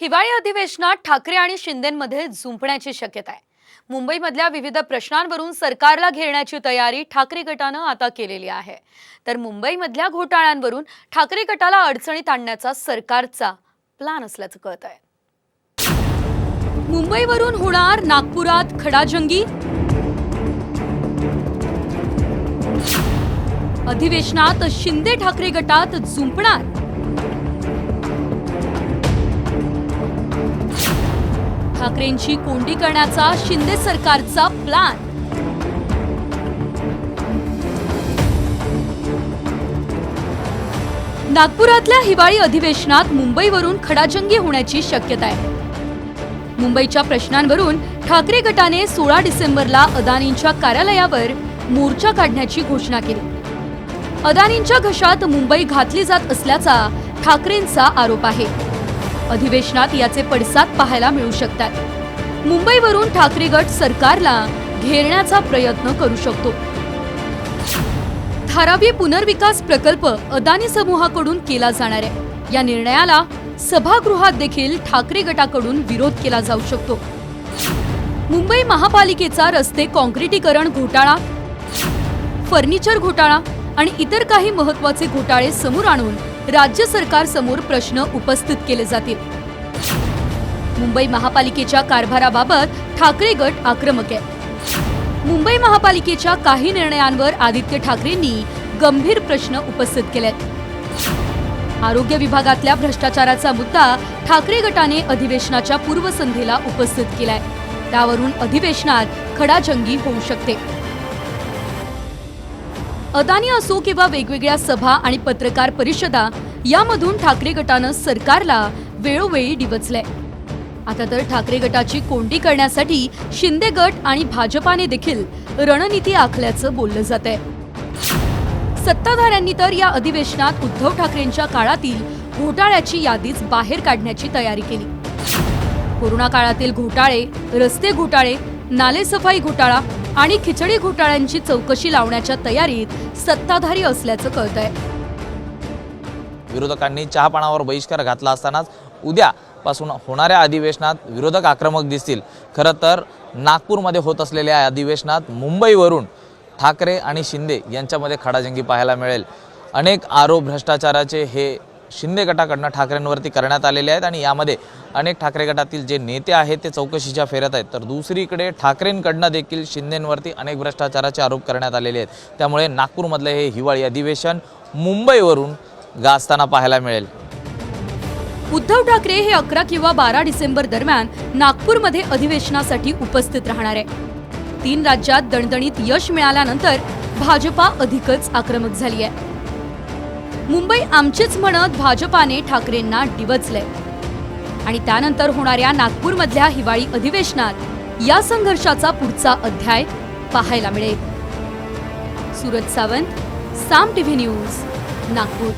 हिवाळी अधिवेशनात ठाकरे आणि शिंदेमध्ये झुंपण्याची शक्यता आहे. मुंबईमधल्या विविध प्रश्नांवरून सरकारला घेरण्याची तयारी ठाकरे गटानं आता केलेली आहे. तर मुंबईमधल्या घोटाळ्यांवरून ठाकरे गटाला अडचणीत आणण्याचा सरकारचा प्लॅन असल्याचं कळत आहे. मुंबईवरून होणार नागपुरात खडाजंगी. अधिवेशनात शिंदे ठाकरे गटात झुंपणार. ठाकरेंची कोंडी करण्याचा शिंदे सरकारचा प्लॅन नागपुरातल्या हिवाळी अधिवेशनात मुंबईवरून खडाजंगी होण्याची शक्यता आहे. मुंबईच्या प्रश्नांवरून ठाकरे गटाने सोळा डिसेंबरला अदानींच्या कार्यालयावर मोर्चा काढण्याची घोषणा केली. अदानींच्या घशात मुंबई घातली जात असल्याचा ठाकरेंचा आरोप आहे. अधिवेशनात याचे पडसाद पाहायला मिळू शकतात. मुंबईवरून ठाकरे गट सरकारला घेरण्याचा प्रयत्न करू शकतो. धारावी पुनर्विकास प्रकल्प अदानी समूहाकडून केला जाणार आहे. या निर्णयाला सभागृहात देखील ठाकरे गटाकडून विरोध केला जाऊ शकतो. मुंबई महापालिकेचा रस्ते काँक्रिटीकरण घोटाळा फर्निचर घोटाळा आणि इतर काही महत्त्वाचे घोटाळे समोर आणून राज्य सरकारसमोर प्रश्न उपस्थित केले जातील. मुंबई महापालिकेच्या कारभाराबाबत ठाकरे गट आक्रमक आहे. मुंबई महापालिकेच्या काही निर्णयांवर आदित्य ठाकरेंनी गंभीर प्रश्न उपस्थित केलेत. आरोग्य विभागातल्या भ्रष्टाचाराचा मुद्दा ठाकरे गटाने अधिवेशनाच्या पूर्वसंध्येला उपस्थित केलाय. त्यावरून अधिवेशनात खडाजंगी होऊ शकते. अदानी असो किंवा वेगवेगळ्या सभा आणि पत्रकार परिषदा यामधून ठाकरे गटानं सरकारला वेळोवेळी डिवचलंय. आता तर ठाकरे गटाची कोंडी करण्यासाठी शिंदे गट आणि भाजपाने देखील रणनीती आखल्याचं बोललं जात आहे सत्ताधाऱ्यांनी तर या अधिवेशनात उद्धव ठाकरेंच्या काळातील घोटाळ्याची यादीच बाहेर काढण्याची तयारी केली. कोरोना काळातील घोटाळे रस्ते घोटाळे नालेसफाई घोटाळा आणि खिचडी घोटाळ्यांची चौकशी लावण्याच्या तयारीत सत्ताधारी असल्याचं कळत आहे विरोधकांनी चहापानावर बहिष्कार घातला असतानाच उद्यापासून होणाऱ्या अधिवेशनात विरोधक आक्रमक दिसतील. खरं तर नागपूरमध्ये होत असलेल्या अधिवेशनात मुंबईवरून ठाकरे आणि शिंदे यांच्यामध्ये खडाजंगी पाहायला मिळेल. अनेक आरोप भ्रष्टाचाराचे हे शिंदे गटाकडनं ठाकरेंवरती करण्यात आलेले आहेत आणि यामध्ये अनेक ठाकरे गटातील जे नेते आहेत ते चौकशीच्या फेऱ्यात आहेत. तर दुसरीकडे ठाकरेंकडनं देखील शिंदेंवरती अनेक भ्रष्टाचाराचे आरोप करण्यात आलेले आहेत. त्यामुळे नागपूरमधलं हे हिवाळी अधिवेशन मुंबईवरून गाजताना पाहायला मिळेल. उद्धव ठाकरे हे अकरा किंवा बारा डिसेंबर दरम्यान नागपूरमध्ये अधिवेशनासाठी उपस्थित राहणार आहे तीन राज्यात दणदणीत यश मिळाल्यानंतर भाजपा अधिकच आक्रमक झाली आहे. मुंबई आमचीच म्हणत भाजपाने ठाकरेंना डिवचलंय. आणि त्यानंतर होणाऱ्या नागपूरमधल्या हिवाळी अधिवेशनात या संघर्षाचा पुढचा अध्याय पाहायला मिळेल. Suraj Sawant Saam TV news Nagpur.